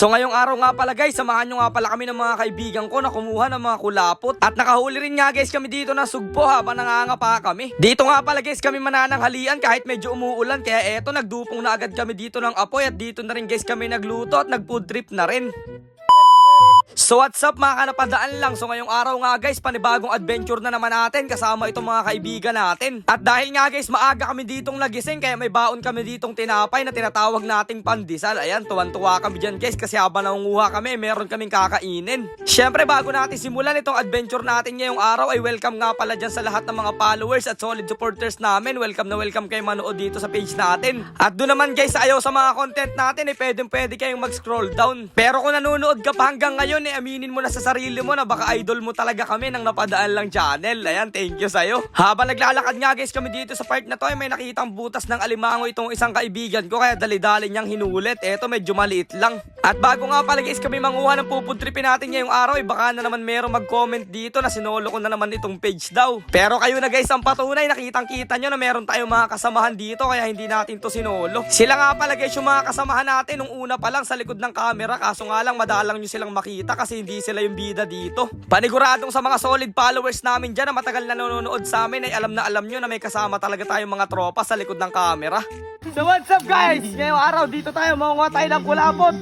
So ngayong araw nga pala guys, samahan nyo nga pala kami ng mga kaibigan ko na kumuha ng mga kulapot. At nakahuli rin nga guys kami dito ng sugpo habang nangangapa kami. Dito nga pala guys kami manananghalian kahit medyo umuulan. Kaya eto nagdupong na agad kami dito ng apoy at dito na rin guys kami nagluto at nag-food trip na rin. So what's up mga kanapadaan lang? So ngayong araw nga guys panibagong adventure na naman natin Kasama itong mga kaibigan natin. At dahil nga guys maaga kami ditong nagising Kaya may baon kami ditong tinapay na tinatawag nating pandesal. Ayan tuwan-tuwa kami dyan guys Kasi habang nangunguha kami meron kaming kakainin. Syempre bago natin simulan itong adventure natin ngayong araw Ay welcome nga pala dyan sa lahat ng mga followers at solid supporters namin. Welcome na welcome kayo manood dito sa page natin. At doon naman guys ayaw sa mga content natin Eh pwede pwede kayong mag-scroll down. Pero kung nanonood ka pa hanggang ngayon eh aminin mo na sa sarili mo na baka idol mo talaga kami nang napadaan lang channel. Ayan, thank you sa'yo. Habang naglalakad nga guys kami dito sa part na to, ay may nakitang butas ng alimango itong isang kaibigan ko kaya dali-dali niyang hinulit. Eto, medyo maliit lang. At bago nga pala guys kami manguha ng pupuntripin natin ngayong araw, ay baka na naman merong mag-comment dito na sinolo ko na naman itong page daw. Pero kayo na guys ang patunay, nakitang kita nyo na meron tayong mga kasamahan dito kaya hindi natin to sinolo. Sila nga pala guys yung mga kasamahan natin nung una pa lang sa likod ng camera kaso nga lang madalang nyo silang makita kasi hindi sila yung bida dito. Paniguradong sa mga solid followers namin dyan na matagal na nanonood sa amin ay alam na alam nyo na may kasama talaga tayong mga tropa sa likod ng camera. So what's up guys? Ngayong araw dito tayo maunga tayo ng kulapot.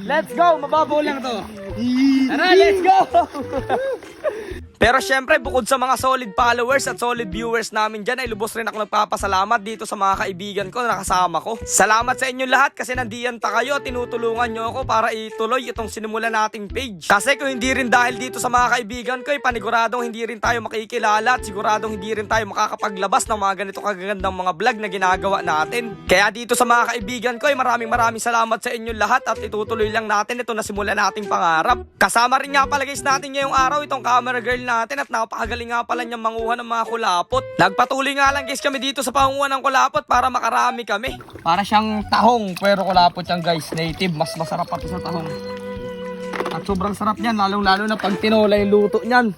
Let's go! Mababaw lang to. Tara, let's go! Pero syempre, bukod sa mga solid followers at solid viewers namin dyan, ay lubos rin ako nagpapasalamat dito sa mga kaibigan ko na nakasama ko. Salamat sa inyong lahat kasi nandiyan ta kayo, tinutulungan nyo ako para ituloy itong sinimula nating page. Kasi kung hindi rin dahil dito sa mga kaibigan ko, ay paniguradong hindi rin tayo makikilala at siguradong hindi rin tayo makakapaglabas ng mga ganito kagagandang mga vlog na ginagawa natin. Kaya dito sa mga kaibigan ko, ay maraming maraming salamat sa inyong lahat at itutuloy lang natin ito na simula nating pangarap. Kasama rin nga pala guys natin ngayong araw itong camera girl natin at napakagaling nga pala niyang manguha ng mga kulapot. Nagpatuloy nga lang guys kami dito sa pangunguha ng kulapot para makarami kami. Para siyang tahong pero kulapot yan guys, native. Mas masarap pa to sa tahong. At sobrang sarap niyan, lalong lalo na pag tinola yung luto niyan.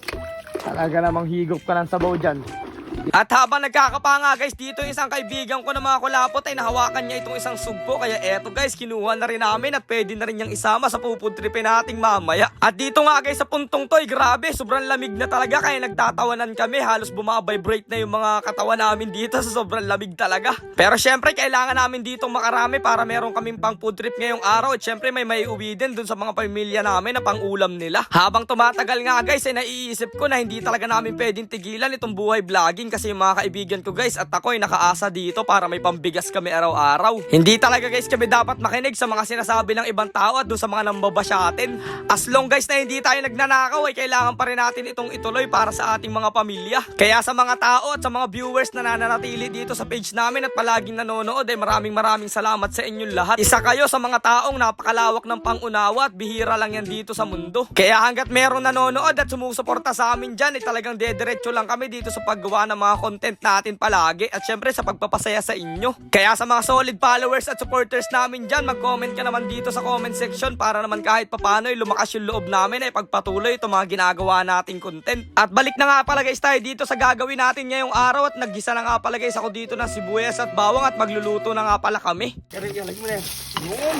Talaga namang higop ka ng sabaw dyan. At habang nagkakapa nga guys, dito isang kaibigan ko na mga kulapot ay nahawakan niya itong isang sugpo. Kaya eto guys, kinuha na rin namin at pwede na rin niyang isama sa pupudripin nating mamaya. At dito nga guys sa puntong to, ay grabe, sobrang lamig na talaga. Kaya nagtatawanan kami, halos bumabibrate na yung mga katawan namin dito sa sobrang lamig talaga. Pero syempre, kailangan namin dito makarami para meron kaming pang food trip ngayong araw. At syempre, may may uwi din dun sa mga pamilya namin na pang ulam nila. Habang tumatagal nga guys, ay naiisip ko na hindi talaga namin pwedeng tigilan itong buhay vlogging kasi yung mga kaibigan ko guys at ako ay nakaasa dito para may pambigas kami araw-araw. Hindi talaga guys kami dapat makinig sa mga sinasabi ng ibang tao at doon sa mga nambabasya atin. As long guys na hindi tayo nagnanakaw ay kailangan pa rin natin itong ituloy para sa ating mga pamilya. Kaya sa mga tao at sa mga viewers na nananatili dito sa page namin at palaging nanonood ay maraming maraming salamat sa inyong lahat. Isa kayo sa mga taong napakalawak ng pangunawa at bihira lang yan dito sa mundo. Kaya hanggat meron nanonood at sumusuporta sa amin dyan ay talagang dediretso lang kami dito sa paggawa ng mga content natin palagi at syempre sa pagpapasaya sa inyo. Kaya sa mga solid followers at supporters namin dyan, mag-comment ka naman dito sa comment section para naman kahit papano ay lumakas yung loob namin ay pagpatuloy itong mga ginagawa nating content. At balik na nga pala guys tayo dito sa gagawin natin ngayong araw at naggisa na nga pala guys ako dito ng sibuyas at bawang at magluluto na nga pala kami. Pero yan, lagi mo na yan. Yun.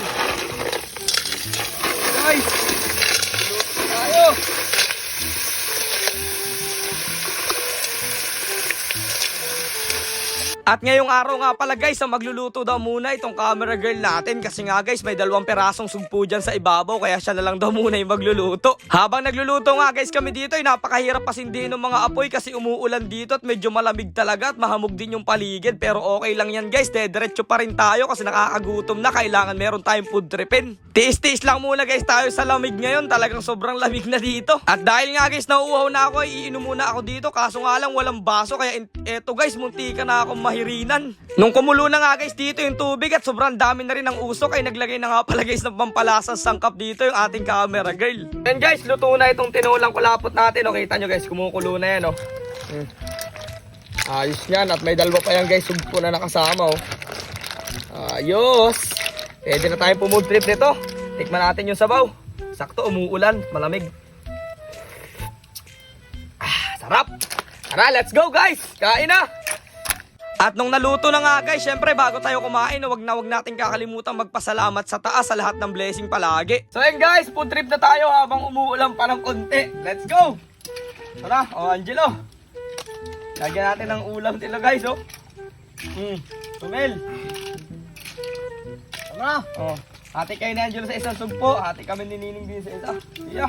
Guys! Tayo! At ngayong araw nga pala guys, ang magluluto daw muna itong camera girl natin kasi nga guys may dalawang perasong sugpo dyan sa ibabaw kaya siya na lang daw muna yung magluluto. Habang nagluluto nga guys kami dito ay napakahirap pasindihin ng mga apoy kasi umuulan dito at medyo malamig talaga at mahamog din yung paligid pero okay lang yan guys, dediretso pa rin tayo kasi nakakagutom na kailangan meron tayong food tripin. Tiis-tiis lang muna guys tayo sa lamig ngayon, talagang sobrang lamig na dito. At dahil nga guys nauuhaw na ako, iinom muna ako dito kaso nga lang walang baso kaya eto guys munti ka na akong mahirinan. Nung kumulo na nga guys dito yung tubig at sobrang dami na rin ng usok ay naglagay na nga pala guys ng pampalasang sangkap dito yung ating camera girl. And guys, luto na itong tinulang kulapot natin. O, kita nyo guys, kumukulo na yan oh. Hmm. Ayos yan at may dalawa pa yan guys, sugpo na nakasama oh. Ayos! Pwede na tayong pumood trip nito. Tikman natin yung sabaw. Sakto, umuulan, malamig. Ah, sarap! Tara, let's go guys! Kain na! At nung naluto na nga guys, syempre bago tayo kumain, wag na wag natin kakalimutan magpasalamat sa taas sa lahat ng blessing palagi. So ayun guys, food trip na tayo habang umuulan pa ng konti. Let's go! Tara, oh Angelo. Lagyan natin ng ulam nila guys, oh. Hmm, tumel. Tama. Oh, hati kayo ni Angelo sa isang sugpo, hati kami ni Nining din sa isa. Iya.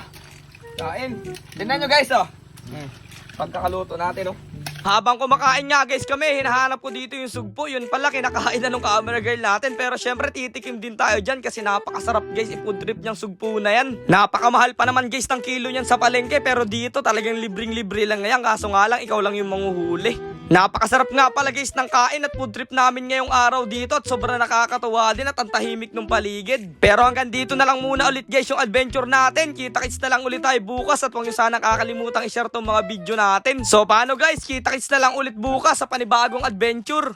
Kain. Tingnan nyo guys, oh. Hmm. Pagkakaluto natin, oh. Habang kumakain nga guys kami, hinahanap ko dito yung sugpo. Yun pala, kinakain na nung camera girl natin. Pero syempre, titikim din tayo dyan kasi napakasarap guys. I-food trip niyang sugpo na yan. Napakamahal pa naman guys ng kilo niyan sa palengke. Pero dito talagang libreng-libre lang ngayon. Kaso nga lang, ikaw lang yung manguhuli. Napakasarap nga pala guys ng kain at food trip namin ngayong araw dito at sobrang nakakatuwa din at ang tahimik ng paligid. Pero hanggang dito na lang muna ulit guys yung adventure natin. Kita-kits na lang ulit tayo bukas at huwag nyo sana kakalimutang i-share tong mga video natin. So paano guys, kita-kits na lang ulit bukas sa panibagong adventure.